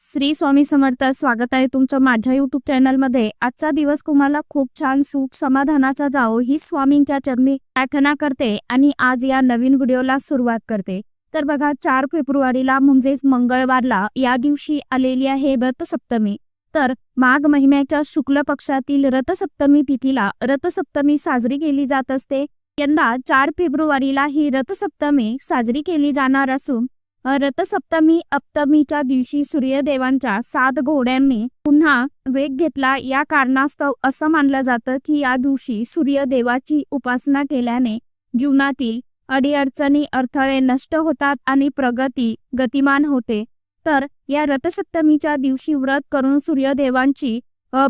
श्री स्वामी समर्थ स्वागत आहे तुमचं माझ्या युट्यूब चॅनलमध्ये आजचा दिवस तुम्हाला खूप छान सुख समाधानाचा जावो ही स्वामींच्या चरणी प्रार्थना करते आणि आज या नवीन व्हिडिओला सुरुवात करते. तर बघा चार फेब्रुवारीला म्हणजेच मंगळवारला या दिवशी आलेली आहे रथसप्तमी. तर माघ महिन्याच्या शुक्ल पक्षातील रथसप्तमी तिथीला रथसप्तमी साजरी केली जात असते. यंदा चार फेब्रुवारीला ही रथसप्तमी साजरी केली जाणार असून रथसप्तमी अप्तमीच्या दिवशी सूर्यदेवांच्या सात घोड्यांनी पुन्हा वेग घेतला. या कारणास्तव असं मानलं जातं की या दिवशी सूर्यदेवाची उपासना केल्याने जीवनातील अडीअडचणी अडथळे नष्ट होतात आणि प्रगती गतिमान होते. तर या रथसप्तमीच्या दिवशी व्रत करून सूर्यदेवांची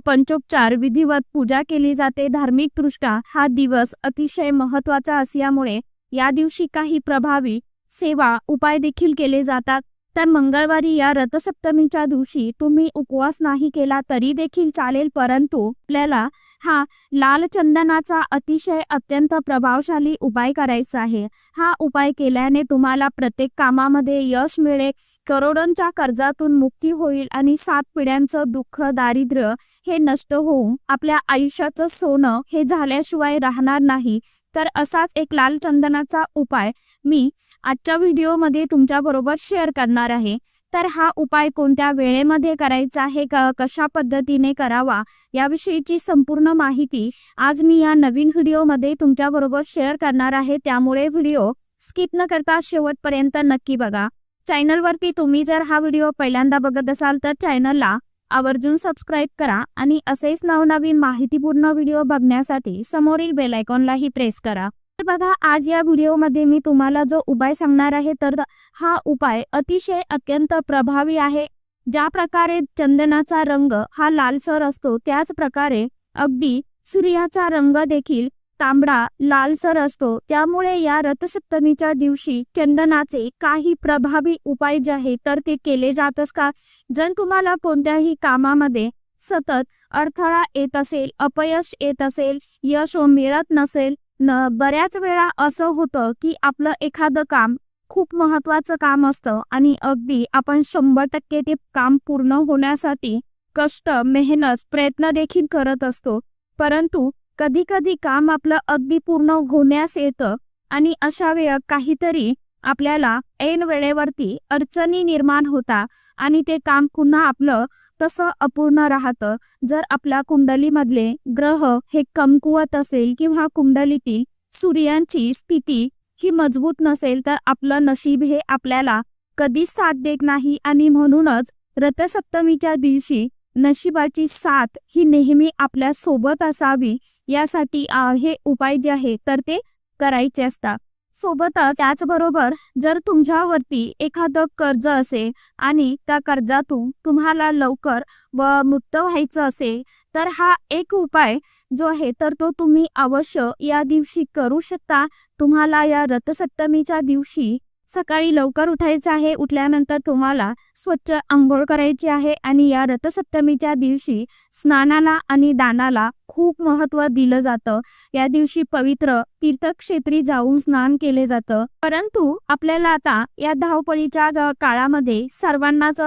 पंचोपचार विधिवत पूजा केली जाते. धार्मिकदृष्ट्या हा दिवस अतिशय महत्त्वाचा असल्यामुळे या दिवशी काही प्रभावी सेवा उपाय देखील केले जातात. तर मंगळवारी या रथसप्तमीच्या दिवशी तुम्ही उपवास नाही केला तरी देखील चालेल परंतु आपल्याला हा लाल चंदनाचा अतिशय अत्यंत प्रभावशाली उपाय करायचा आहे. हा उपाय केल्याने तुम्हाला प्रत्येक कामामध्ये यश मिळेल. करोडोंच्या कर्जातून मुक्ती होईल आणि सात पिढ्यांचं दुःख दारिद्र्य हे नष्ट होऊन आपल्या आयुष्याचं सोनं हे झाल्याशिवाय राहणार नाही. तर असाच एक लाल चंदनाचा उपाय मी आजच्या व्हिडिओमध्ये तुमच्या बरोबर शेअर करणार आहे. तर हा उपाय कोणत्या वेळेमध्ये करायचा आहे कशा पद्धतीने करावा याविषयीची संपूर्ण माहिती आज मी या नवीन व्हिडिओमध्ये तुमच्या बरोबर शेअर करणार आहे. त्यामुळे व्हिडिओ स्किप न करता शेवटपर्यंत नक्की बघा. चॅनलवरती तुम्ही जर हा व्हिडिओ पहिल्यांदा बघत असाल तर चॅनलला आवर्जून सबस्क्राईब करा आणि असेच नवनवीन माहितीपूर्ण व्हिडिओ बघण्यासाठी समोरील बेलायकॉनलाही प्रेस करा. तर बघा आज या व्हिडिओमध्ये मी तुम्हाला जो उपाय सांगणार आहे तर हा उपाय अतिशय अत्यंत प्रभावी आहे. ज्या प्रकारे चंदनाचा रंग हा लालसर असतो त्याच प्रकारे अगदी सूर्याचा रंग देखील तांबडा लालसर असतो. त्यामुळे या रथसप्तमीच्या दिवशी चंदनाचे काही प्रभावी उपाय जे आहे तर ते केले जात का? जर तुम्हाला कोणत्याही कामामध्ये सतत अडथळा येत असेल अपयश येत असेल यश हो मिळत नसेल न बऱ्याच वेळा असं होतं की आपलं एखादं काम खूप महत्वाचं काम असतं आणि अगदी आपण शंभर टक्के ते काम पूर्ण होण्यासाठी कष्ट मेहनत प्रयत्न देखील करत असतो. परंतु कधी कधी काम आपलं अगदी पूर्ण होण्यास येतं आणि अशा वेळ काहीतरी आपल्याला ऐन वेळेवरती अडचणी निर्माण होता आणि ते काम पुन्हा आपलं तसं अपूर्ण राहतं. जर आपल्या कुंडलीमधले ग्रह हे कमकुवत असेल किंवा कुंडलीतील सूर्यांची स्थिती ही मजबूत नसेल तर आपलं नशीब हे आपल्याला कधीच साथ देत नाही आणि म्हणूनच रथसप्तमीच्या दिवशी नशिबाची साथ ही नेहमी आपल्यासोबत असावी यासाठी हे उपाय जे आहे तर ते करायचे असतात. सोबतच त्याचबरोबर जर तुमच्यावरती एखादं कर्ज असेल आणि त्या कर्जातून तुम्हाला लवकर व मुक्त व्हायचं असेल तर हा एक उपाय जो आहे तर तो तुम्ही अवश्य या दिवशी करू शकता. तुम्हाला या रथसप्तमीच्या दिवशी सकाळी लवकर उठायचं आहे उठल्यानंतर तुम्हाला स्वच्छ आंघोळ करायची आहे आणि या रथसप्तमीच्या दिवशी स्नानाला आणि दानाला खूप महत्त्व दिलं जातं. या दिवशी पवित्र तीर्थक्षेत्री जाऊन स्नान केले जातं. परंतु आपल्याला आता या धावपळीच्या काळामध्ये सर्वांनाच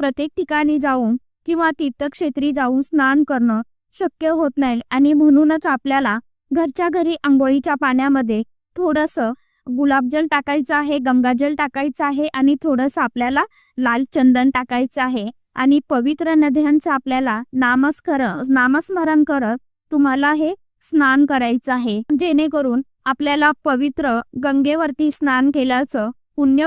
प्रत्येक ठिकाणी जाऊन किंवा तीर्थक्षेत्री जाऊन स्नान करणं शक्य होत नाही आणि म्हणूनच आपल्याला घरच्या घरी आंघोळीच्या पाण्यामध्ये थोडंसं गुलाबजल टाकायचं आहे गंगाजल टाकायचं आहे आणि थोडंसं आपल्याला लाल चंदन टाकायचं आहे. आणि पवित्र नद्यांचं आपल्याला नामस्कर नामस्मरण करत तुम्हाला हे स्नान करायचं आहे. जेणेकरून आपल्याला पवित्र गंगेवरती स्नान केल्याचं पुण्य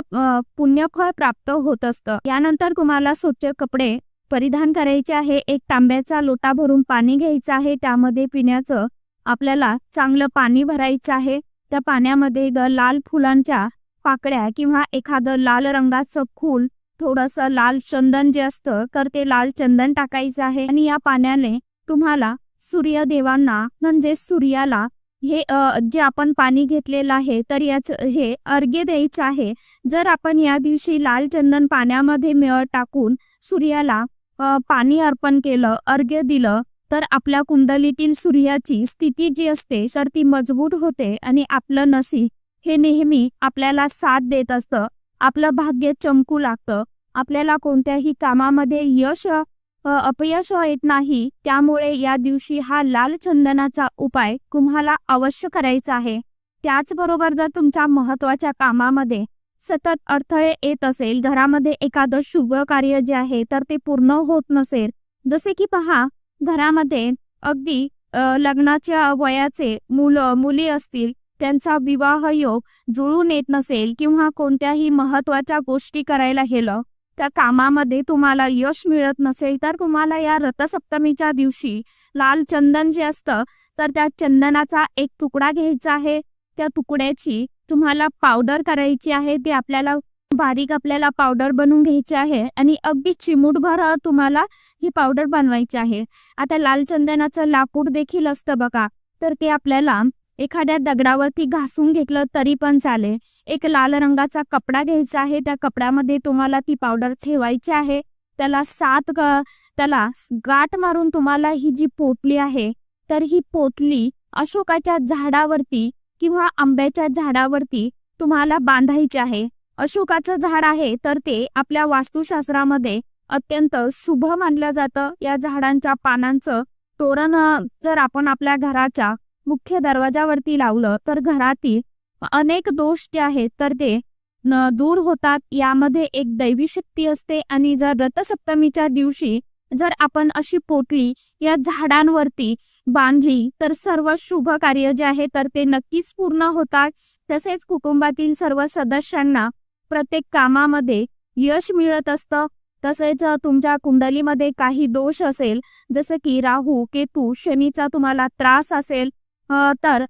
पुण्यफळ प्राप्त होत असतं. यानंतर तुम्हाला स्वच्छ कपडे परिधान करायचे आहे. एक तांब्याचा लोटा भरून पाणी घ्यायचं आहे. त्यामध्ये पिण्याचं आपल्याला चांगलं पाणी भरायचं आहे. त्या पाण्यामध्ये ग- लाल फुलांच्या पाकळ्या किंवा एखादं लाल रंगाचं फूल थोडंसं लाल चंदन जे असतं तर ते लाल चंदन टाकायचं आहे. आणि या पाण्याने तुम्हाला सूर्यदेवांना म्हणजे सूर्याला हे जे आपण पाणी घेतलेलं आहे तर याच हे अर्घ्य द्यायचं आहे. जर आपण या दिवशी लाल चंदन पाण्यामध्ये मिळ टाकून सूर्याला पाणी अर्पण केलं अर्घ्य दिलं तर आपल्या कुंडलीतील सूर्याची स्थिती जी असते तर ती मजबूत होते आणि आपलं नशीब हे नेहमी आपल्याला साथ देत असतं. आपलं भाग्य चमकू लागतं. आपल्याला कोणत्याही कामामध्ये यश अपयश येत नाही. त्यामुळे या दिवशी हा लाल चंदनाचा उपाय तुम्हाला अवश्य करायचा आहे. त्याचबरोबर जर तुमच्या महत्त्वाच्या कामामध्ये सतत अडथळे येत असेल घरामध्ये एखादं शुभ कार्य जे आहे तर ते पूर्ण होत नसेल. जसे की पहा घरामध्ये अगदी लग्नाच्या वयाचे मुलं मुली असतील त्यांचा विवाह योग जुळून येत नसेल किंवा कोणत्याही महत्त्वाच्या गोष्टी करायला गेलं त्या कामामध्ये तुम्हाला यश मिळत नसेल तर तुम्हाला या रथसप्तमीच्या दिवशी लाल चंदन जे असतं तर त्या चंदनाचा एक तुकडा घ्यायचा आहे. त्या तुकड्याची तुम्हाला पावडर करायची आहे ती आपल्याला बारीक आपल्याला पावडर बनवून घ्यायची आहे आणि अगदी चिमूटभर तुम्हाला ही पावडर बनवायची आहे. आता लाल चंदनाचं लाकूड देखील असतं बघा. तर ते आपल्याला एखाद्या दगडावरती घासून घेतलं तरी पण चालेल. एक लाल रंगाचा कपडा घ्यायचा आहे. त्या कपड्यामध्ये तुम्हाला ती पावडर ठेवायची आहे. त्याला सात ग- त्याला गाठ मारून तुम्हाला ही जी पोटली आहे तर ही पोटली अशोकाच्या झाडावरती किंवा आंब्याच्या झाडावरती तुम्हाला बांधायची आहे. अशोकाचं झाड आहे तर ते आपल्या वास्तुशास्त्रामध्ये अत्यंत शुभ मानलं जातं. या झाडांच्या पानांचं तोरण जर आपण आपल्या घराच्या मुख्य दरवाजावरती लावलं तर घरातील अनेक दोष जे आहेत तर ते न दूर होतात. यामध्ये एक दैवी शक्ती असते आणि जर रथसप्तमीच्या दिवशी जर आपण अशी पोटली या झाडांवरती बांधली तर सर्व शुभ कार्य जे आहे तर ते नक्कीच पूर्ण होतात. तसेच कुटुंबातील सर्व सदस्यांना प्रत्येक कामामध्ये यश मिळत असतं. तसेच तुमच्या कुंडलीमध्ये काही दोष असेल जसं की राहू केतू शनीचा तुम्हाला त्रास असेल तर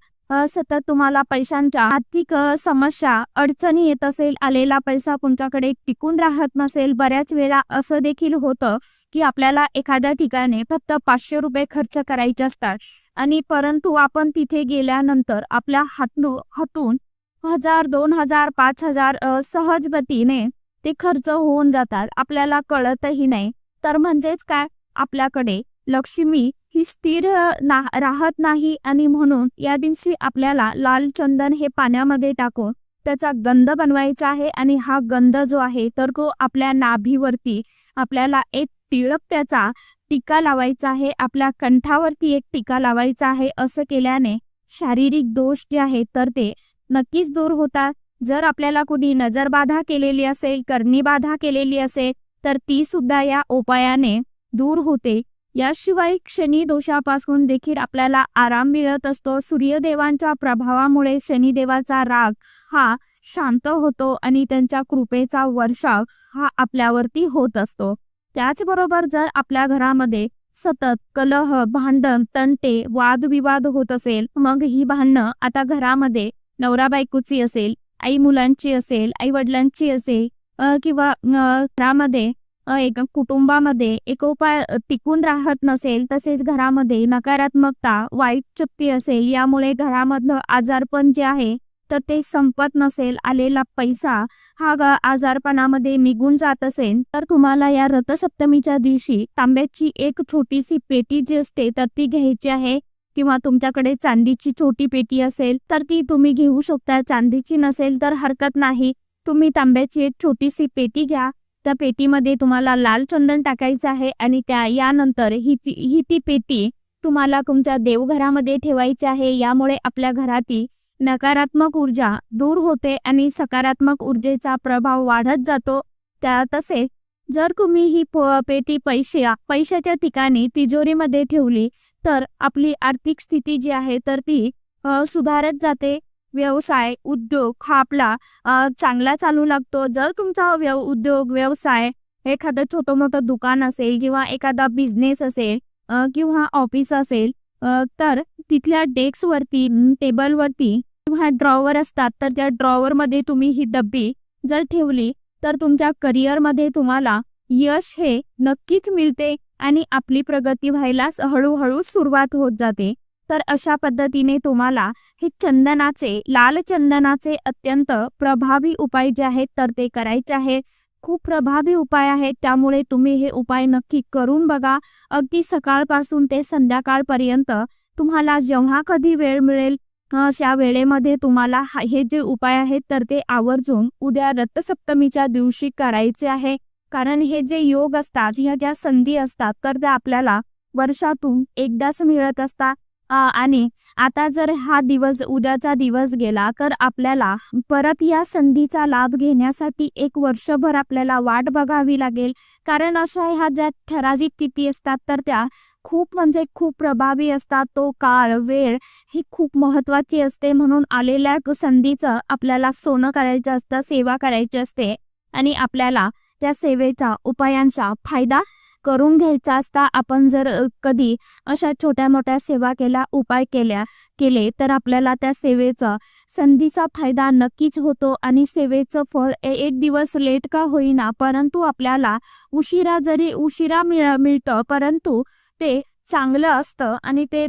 सतत तुम्हाला पैशांच्या आर्थिक समस्या अडचणी येत असेल आलेला पैसा तुमच्याकडे टिकून राहत नसेल बऱ्याच वेळा असं देखील होतं की आपल्याला एखाद्या ठिकाणी फक्त पाचशे रुपये खर्च करायचे असतात. आणि परंतु आपण तिथे गेल्यानंतर आपल्या हातू हातून हजार दोन हजार पाच हजार सहजगतीने सहज गतीने ते खर्च होऊन जातात. आपल्याला कळतही नाही. तर म्हणजेच काय? आपल्याकडे लक्ष्मी ही स्थिर ना राहत नाही आणि म्हणून या दिवशी आपल्याला लाल चंदन हे पाण्यामध्ये टाकून त्याचा गंध बनवायचा आहे आणि हा गंध जो आहे तर तो आपल्या नाभीवरती आपल्याला एक टिळक त्याचा टीका लावायचा आहे. आपल्या कंठावरती एक टीका लावायचा आहे. असं केल्याने शारीरिक दोष जे आहेत तर ते नक्कीच दूर होतात जर आपल्याला कुणी नजरबाधा केलेली असेल करणीबाधा केलेली असेल तर ती सुद्धा या उपायाने दूर होते. याशिवाय शनी दोषापासून देखील आपल्याला आराम मिळत असतो. सूर्यदेवांच्या प्रभावामुळे शनिदेवाचा राग हा शांत होतो आणि त्यांच्या कृपेचा वर्षाव हा आपल्यावरती होत असतो. त्याचबरोबर जर आपल्या घरामध्ये सतत कलह भांडण तंटे वादविवाद होत असेल मग ही भांडणं आता घरामध्ये नवरा बायकोची असेल आई मुलांची असेल आई वडिलांची असेल किंवा घरामध्ये एक कुटुंबामध्ये एकोपा टिकून राहत नसेल तसेच घरामध्ये नकारात्मकता वाईट चुप्ती असेल यामुळे घरामधलं आजारपण जे आहे तर ते संपत नसेल आलेला पैसा हा आजारपणामध्ये निघून जात असेल तर तुम्हाला या रथसप्तमीच्या दिवशी तांब्याची एक छोटीशी पेटी जी असते तर ती घ्यायची आहे. किंवा तुमच्याकडे चांदीची छोटी पेटी असेल तर ती तुम्ही घेऊ शकता. चांदीची नसेल तर हरकत नाही. तुम्ही तांब्याची एक छोटीशी पेटी घ्या. त्या पेटीमध्ये तुम्हाला लाल चंदन टाकायचं आहे आणि त्या यानंतर ही ही ती पेटी तुम्हाला तुमच्या देवघरामध्ये ठेवायची आहे. यामुळे आपल्या घरातील नकारात्मक ऊर्जा दूर होते आणि सकारात्मक ऊर्जेचा प्रभाव वाढत जातो. त्या तसे जर तुम्ही ही पेटी पैसे पैशाच्या ठिकाणी तिजोरीमध्ये ठेवली तर आपली आर्थिक स्थिती जी आहे तर ती सुधारत जाते. व्यवसाय उद्योग हा आपला चांगला चालू लागतो. जर तुमचा व्यव उद्योग व्यवसाय एखादं छोटं मोठं दुकान असेल किंवा एखादा बिझनेस असेल किंवा ऑफिस असेल तर तिथल्या डेस्कवरती टेबलवरती किंवा ड्रॉवर असतात तर त्या ड्रॉवरमध्ये तुम्ही ही डब्बी जर ठेवली तर तुमच्या करिअरमध्ये तुम्हाला यश हे नक्कीच मिळते आणि आपली प्रगती व्हायला हळूहळू सुरुवात होत जाते. तर अशा पद्धतीने तुम्हाला हे चंदनाचे लाल चंदनाचे अत्यंत प्रभावी उपाय जे आहेत तर ते करायचे आहे. खूप प्रभावी उपाय आहेत त्यामुळे तुम्ही हे उपाय नक्की करून बघा. अगदी सकाळपासून ते संध्याकाळपर्यंत तुम्हाला जेव्हा कधी वेळ मिळेल अशा वेळेमध्ये तुम्हाला हे जे उपाय आहेत तर ते आवर्जून उद्या रथसप्तमीच्या दिवशी करायचे आहे. कारण हे जे योग असतात ह्या ज्या संधी असतात तर त्या आपल्याला वर्षातून एकदाच मिळत असतात. आणि आता जर हा दिवस उद्याचा दिवस गेला तर आपल्याला परत या संधीचा लाभ घेण्यासाठी एक वर्षभर आपल्याला वाट बघावी लागेल. कारण अशा ह्या ज्या ठराविक तिथी असतात तर त्या खूप म्हणजे खूप प्रभावी असतात. तो काळ वेळ ही खूप महत्वाची असते. म्हणून आलेल्या संधीचं आपल्याला सोनं करायचं असतं सेवा करायची असते. आणि आपल्याला त्या सेवेचा उपायांचा फायदा करून घ्यायचा असता आपण जर कधी अशा छोट्या मोठ्या सेवा केल्या उपाय केल्या केले तर आपल्याला त्या सेवेचा संधीचा फायदा नक्कीच होतो आणि सेवेचं फळ एक दिवस लेट का होईना परंतु आपल्याला उशिरा जरी उशिरा मिळ मिळतं परंतु ते चांगलं असतं आणि ते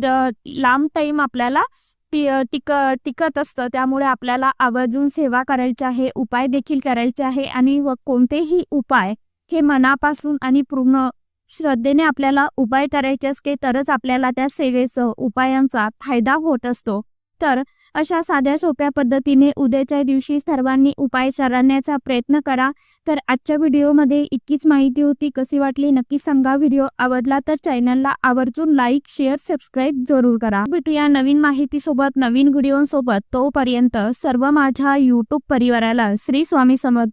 लांब टाईम आपल्याला टी टिक टिकत असतं. त्यामुळे आपल्याला आवर्जून सेवा करायची आहे उपाय देखील करायचे आहे आणि व कोणतेही उपाय हे मनापासून आणि पूर्ण श्रद्धेने आपल्याला उपाय करायचे असते तरच आपल्याला त्या सेवेचं उपायांचा फायदा होत असतो. तर अशा साध्या सोप्या पद्धतीने उद्याच्या दिवशी सर्वांनी उपाय करण्याचा प्रयत्न करा. तर आजच्या व्हिडिओमध्ये इतकीच माहिती होती. कशी वाटली नक्की सांगा. व्हिडिओ आवडला तर चॅनलला आवर्जून लाईक शेअर सबस्क्राईब जरूर करा. भेटूया नवीन माहितीसोबत नवीन व्हिडिओसोबत. तोपर्यंत सर्व माझ्या यूट्यूब परिवाराला श्री स्वामी समर्थ.